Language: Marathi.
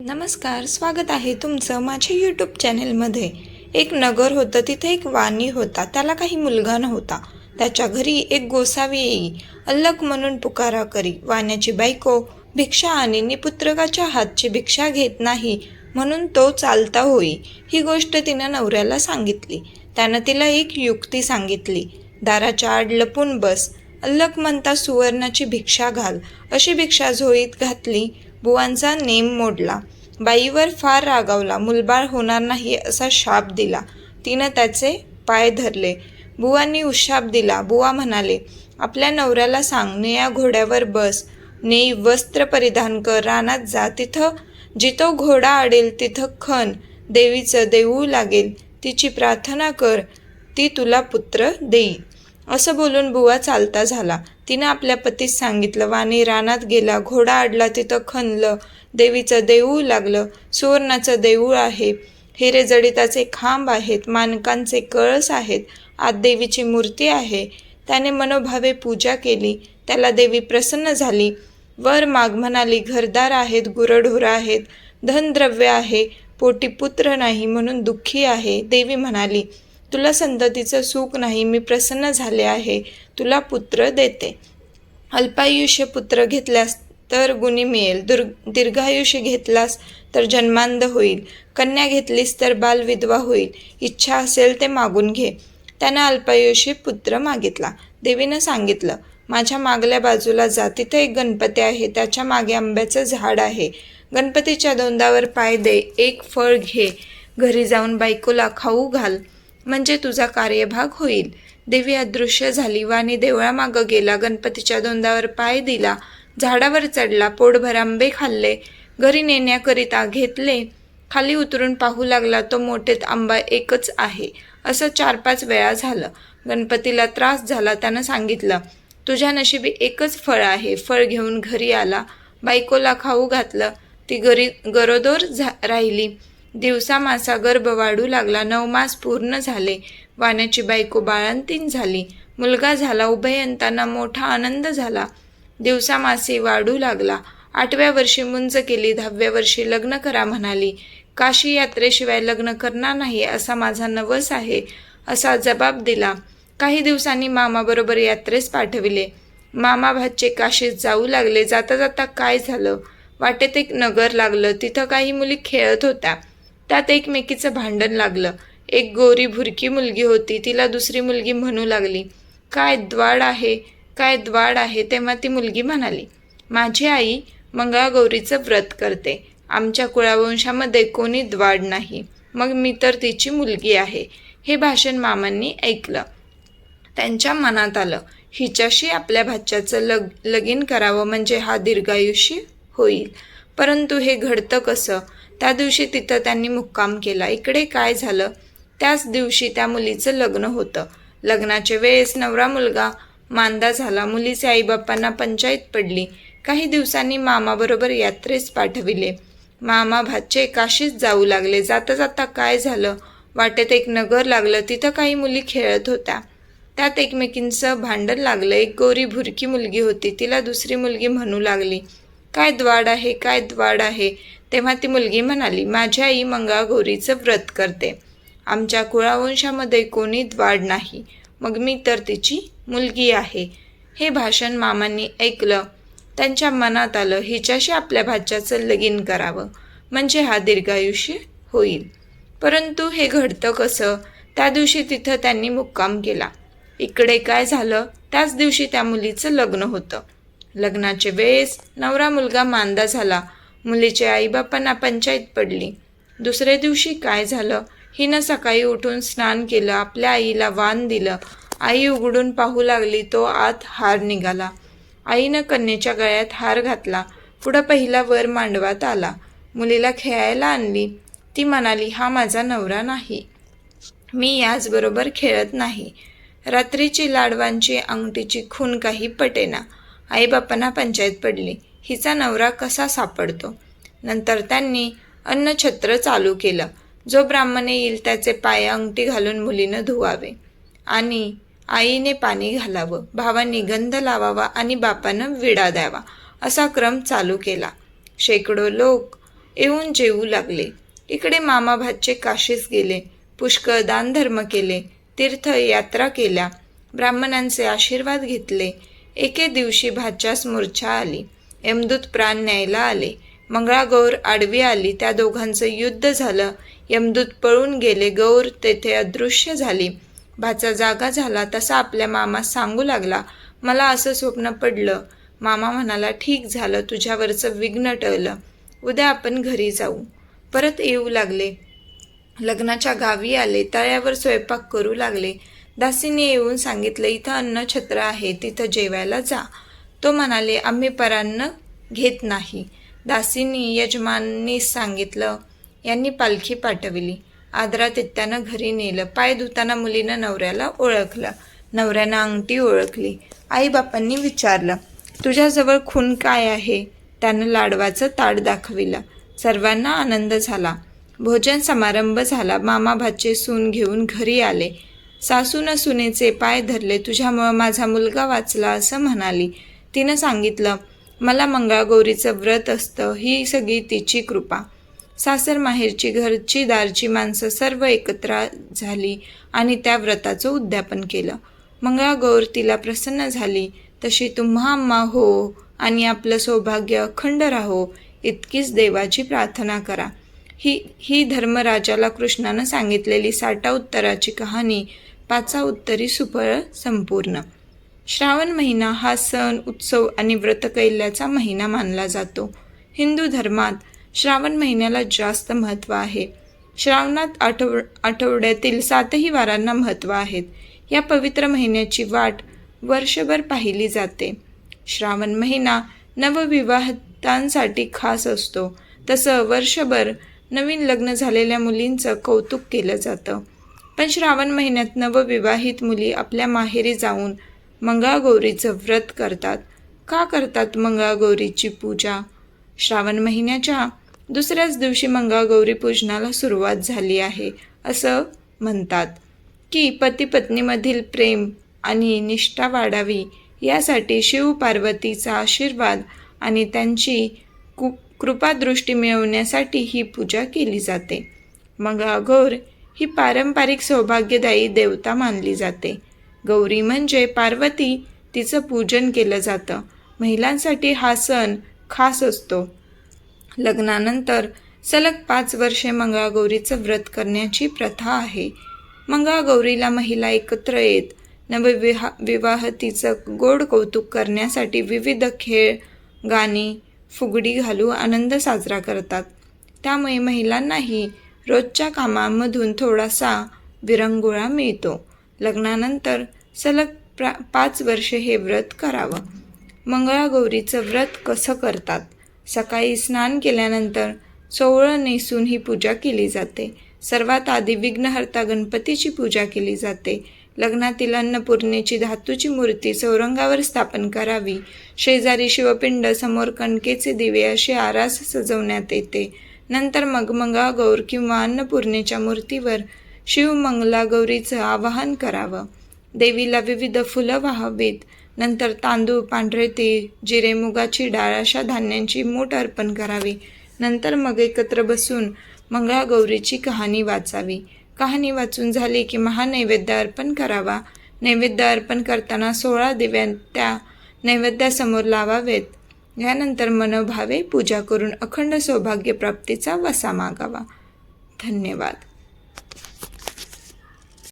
नमस्कार स्वागत आहे तुमचं माझ्या यूट्यूब चॅनेलमध्ये एक नगर होतं तिथे एक वाणी होता त्याला काही मुलगा नव्हता. त्याच्या घरी एक गोसावी येई अल्लक म्हणून पुकारा करी. वाण्याची बायको भिक्षा आणि पुत्रकाच्या हातची भिक्षा घेत नाही म्हणून तो चालता होई. ही गोष्ट तिनं नवऱ्याला सांगितली. त्यानं तिला एक युक्ती सांगितली. दाराच्या आड लपून बस. अल्लक म्हणता सुवर्णाची भिक्षा घाल. अशी भिक्षा झोळीत घातली. बुवांचा नेम मोडला. बाईवर फार रागावला. मुलबाळ होणार नाही असा शाप दिला. तिनं त्याचे पाय धरले. बुवांनी उशाप दिला. बुवा म्हणाले आपल्या नवऱ्याला सांग निया घोड्यावर बस. नेई वस्त्र परिधान कर. रानात जा. तिथं जिथं घोडा अडेल तिथं खण देवीचं देऊ लागेल. तिची प्रार्थना कर. ती तुला पुत्र देईल असं बोलून बुवा चालता झाला. तिनं आपल्या पतीस सांगितलं वाणी रानात गेला घोडा अडला तिथं खणलं देवीचं देऊळ लागलं सुवर्णाचं देऊळ आहे हिरे जडिताचे खांब आहेत मानकांचे कळस आहेत आत देवीची मूर्ती आहे. त्याने मनोभावे पूजा केली त्याला देवी प्रसन्न झाली. वर माग म्हणाली घरदार आहेत गुरढोरं आहेत धनद्रव्य आहे पोटी पुत्र नाही म्हणून दुःखी आहे. देवी म्हणाली तुला संततीचं सुख नाही मी प्रसन्न झाले आहे तुला पुत्र देते. अल्पायुष्य पुत्र घेतल्यास तर गुणी मिळेल दुर् दीर्घायुष्य घेतलास तर जन्मांध होईल कन्या घेतलीस तर बालविधवा होईल इच्छा असेल ते मागून घे. त्यानं अल्पायुष्य पुत्र मागितला. देवीनं सांगितलं माझ्या मागल्या बाजूला जा तिथे एक गणपती आहे त्याच्यामागे आंब्याचं झाड आहे. गणपतीच्या दोंदावर पाय दे एक फळ घे. घरी जाऊन बायकोला खाऊ घाल. म्हणजे तुझा कार्यभाग होईल. देवी अदृश्य झाली. वाणी देवळामागं गेला. गणपतीच्या दोंदावर पाय दिला. झाडावर चढला. पोटभर आंबे खाल्ले. घरी नेण्याकरिता घेतले. खाली उतरून पाहू लागला तो मोठेत आंबा एकच आहे. असं चार पाच वेळा झालं. गणपतीला त्रास झाला त्यानं सांगितलं तुझ्या नशिबी एकच फळ आहे. फळ घेऊन घरी आला. बायकोला खाऊ घातलं. ती गरी गरोदर झा राहिली. दिवसा मासा गर्भ वाढू लागला नऊ मास पूर्ण झाले वाण्याची बायको बाळंतीण झाली मुलगा झाला उभयंतांना मोठा आनंद झाला. दिवसा मासे वाढू लागला. आठव्या वर्षी मुंज केली दहाव्या वर्षी लग्न करा म्हणाली. काशी यात्रेशिवाय लग्न करणार नाही असा माझा नवस आहे असा जबाब दिला. काही दिवसांनी मामाबरोबर यात्रेस पाठविले. मामा भाचे काशीत जाऊ लागले जाता जाता काय झालं? वाटेत एक नगर लागलं तिथं काही मुली खेळत होत्या. त्यात एकमेकीचं भांडण लागलं. एक गोरी भुरकी मुलगी होती तिला दुसरी मुलगी म्हणू लागली. काय द्वाड आहे? काय द्वाड आहे? तेव्हा ती मुलगी म्हणाली. माझी आई मंगळागौरीचं व्रत करते. आमच्या कुळावंशामध्ये कोणी द्वाड नाही. मग मी तर तिची मुलगी आहे. हे भाषण मामांनी ऐकलं. त्यांच्या मनात आलं हिच्याशी आपल्या भाच्याचं लग लगीन करावं म्हणजे हा दीर्घायुषी होईल. परंतु हे घडतं कसं? त्या दिवशी तिथं त्यांनी मुक्काम केला. इकडे काय झालं? त्याच दिवशी त्या मुलीचं लग्न होतं. लग्नाच्या वेळेस नवरा मुलगा मांदा झाला. मुलीचे आईबापांना पंचायत पडली. काही दिवसांनी मामाबरोबर यात्रेस पाठविले. मामा भाचे काशीच जाऊ लागले. जाता जाता काय झालं? वाटेत एक नगर लागलं. तिथं काही मुली खेळत होत्या. त्यात एकमेकींचं भांडण लागलं. एक गोरी भुरकी मुलगी होती. तिला दुसरी मुलगी म्हणू लागली. काय द्वाड आहे? काय द्वाड आहे? तेव्हा ती मुलगी म्हणाली माझी आई मंगळागौरीचं व्रत करते. आमच्या कुळावंशामध्ये कोणी द्वाड नाही. मग मी तर तिची मुलगी आहे. हे भाषण मामांनी ऐकलं. त्यांच्या मनात आलं हिच्याशी आपल्या भाच्याचं लगीन करावं. म्हणजे हा दीर्घायुष्य होईल. परंतु हे घडतं कसं? त्या दिवशी तिथं त्यांनी मुक्काम केला. इकडे काय झालं? त्याच दिवशी त्या मुलीचं लग्न होतं. लग्नाचे वेळेस नवरा मुलगा मांदा झाला. मुलीच्या आईबापांना पंचायत पडली. दुसऱ्या दिवशी काय झालं? हिनं सकाळी उठून स्नान केलं आपल्या आईला वाण दिलं. आई उघडून पाहू लागली तो आत हार निघाला. आईनं कन्येच्या गळ्यात हार घातला. पुढं पहिला वर मांडवात आला. मुलीला खेळायला आणली. ती म्हणाली हा माझा नवरा नाही. मी याचबरोबर खेळत नाही. रात्रीची लाडवांची अंगठीची खून काही पटेना. आईबापांना पंचायत पडली. हिचा नवरा कसा सापडतो? नंतर त्यांनी अन्नछत्र चालू केलं. जो ब्राह्मण येईल त्याचे पाय अंगठी घालून मुलीनं धुवावे आणि आईने पाणी घालावं भावांनी गंध लावावा आणि बापानं विडा द्यावा असा क्रम चालू केला. शेकडो लोक येऊन जेवू लागले. इकडे मामाभातचे काशीस गेले पुष्कळ दानधर्म केले तीर्थ यात्रा केल्या. ब्राह्मणांचे आशीर्वाद घेतले. एके दिवशी भाच्यास मूर्छा आली. यमदूत प्राण न्यायला आले. मंगळागौर आडवी आली. त्या दोघांचं युद्ध झालं. यमदूत पळून गेले. गौर तेथे अदृश्य झाली. भाचा जागा झाला. तसा आपल्या मामा सांगू लागला मला असं स्वप्न पडलं. मामा म्हणाला ठीक झालं. तुझ्यावरचं विघ्न टळलं. उद्या आपण घरी जाऊ. परत येऊ लागले. लग्नाच्या गावी आले. तळ्यावर स्वयंपाक करू लागले. दासीने येऊन सांगितलं इथं अन्न छत्र आहे. तिथं जेवायला जा. तो म्हणाले आम्ही परान्न घेत नाही. दासींनी यजमानीस सांगितलं. यांनी पालखी पाठवली. आदरातिथ्यानं घरी नेलं. पाय धुताना मुलीनं नवऱ्याला ओळखलं. नवऱ्यानं अंगठी ओळखली. आईबापांनी विचारलं तुझ्याजवळ खून काय आहे? त्यानं लाडवाचं ताट दाखविलं. सर्वांना आनंद झाला. भोजन समारंभ झाला. मामा भाचे सून घेऊन घरी आले. सासून सुनेचे पाय धरले. तुझ्यामुळं माझा मुलगा वाचला असं म्हणाली. तिनं सांगितलं मला मंगळागौरीचं व्रत असतं ही सगळी तिची कृपा. सासर माहेरची घरची दारची माणसं सर्व एकत्र झाली आणि त्या व्रताचं उद्यापन केलं. मंगळागौर तिला प्रसन्न झाली तशी तुम्हा अम्मा हो आणि आपलं सौभाग्य अखंड राहो इतकीच देवाची प्रार्थना करा. ही ही धर्मराजाला कृष्णानं सांगितलेली साठा उत्तराची कहाणी पाचा उत्तरी सुफळ संपूर्ण. श्रावण महिना हा सण उत्सव आणि व्रतकैल्याचा महिना मानला जातो. हिंदू धर्मात श्रावण महिन्याला जास्त महत्त्व आहे. श्रावणात आठव आठवड्यातील सातही वारांना महत्त्व आहेत. या पवित्र महिन्याची वाट वर्षभर पाहिली जाते. श्रावण महिना नवविवाहितांसाठी खास असतो. तसं वर्षभर नवीन लग्न झालेल्या मुलींचं कौतुक केलं जातं. पण श्रावण महिन्यात नवविवाहित मुली आपल्या माहेरी जाऊन मंगळागौरीचं व्रत करतात. का करतात मंगळागौरीची पूजा? श्रावण महिन्याच्या दुसऱ्याच दिवशी मंगळागौरी पूजनाला सुरुवात झाली आहे असं म्हणतात. की पती पत्नीमधील प्रेम आणि निष्ठा वाढावी यासाठी शिव पार्वतीचा आशीर्वाद आणि त्यांची कु कृपादृष्टी मिळवण्यासाठी ही पूजा केली जाते. मंगळागौर ही पारंपरिक सौभाग्यदायी देवता मानली जाते. गौरी म्हणजे पार्वती तिचं पूजन केलं जातं. महिलांसाठी हा सण खास असतो. लग्नानंतर सलग पाच वर्षे मंगळागौरीचं व्रत करण्याची प्रथा आहे. मंगळागौरीला महिला एकत्र येत नवविहा विवाहतीचं गोड कौतुक करण्यासाठी विविध खेळ गाणी फुगडी घालू आनंद साजरा करतात. त्यामुळे महिलांनाही रोजच्या कामामधून थोडासा विरंगुळा मिळतो. लग्नानंतर सलग प्रा पाच वर्षे हे व्रत करावं. मंगळागौरीचं व्रत कसं करतात? सकाळी स्नान केल्यानंतर सोवळं नेसून ही पूजा केली जाते. सर्वात आधी विघ्नहर्ता गणपतीची पूजा केली जाते. लग्नातील अन्नपूर्णेची धातूची मूर्ती चौरंगावर स्थापन करावी. शेजारी शिवपिंड समोर कणकेचे दिवे असे आरास सजवण्यात येते. नंतर मग मंगळागौर किंवा अन्नपूर्णेच्या मूर्तीवर शिवमंगलागौरीचं आवाहन करावं. देवीला विविध फुलं वाहावीत. नंतर तांदूळ पांढरे तीळ जिरे मुगाची डाळ अशा धान्यांची मूठ अर्पण करावी. नंतर मग एकत्र बसून मंगळागौरीची कहाणी वाचावी. कहाणी वाचून झाली की महानैवेद्य अर्पण करावा. नैवेद्य अर्पण करताना सोळा दिव्या त्या नैवेद्यासमोर लावावेत. यानंतर मनोभावे पूजा करून अखंड सौभाग्यप्राप्तीचा वसा मागावा. धन्यवाद.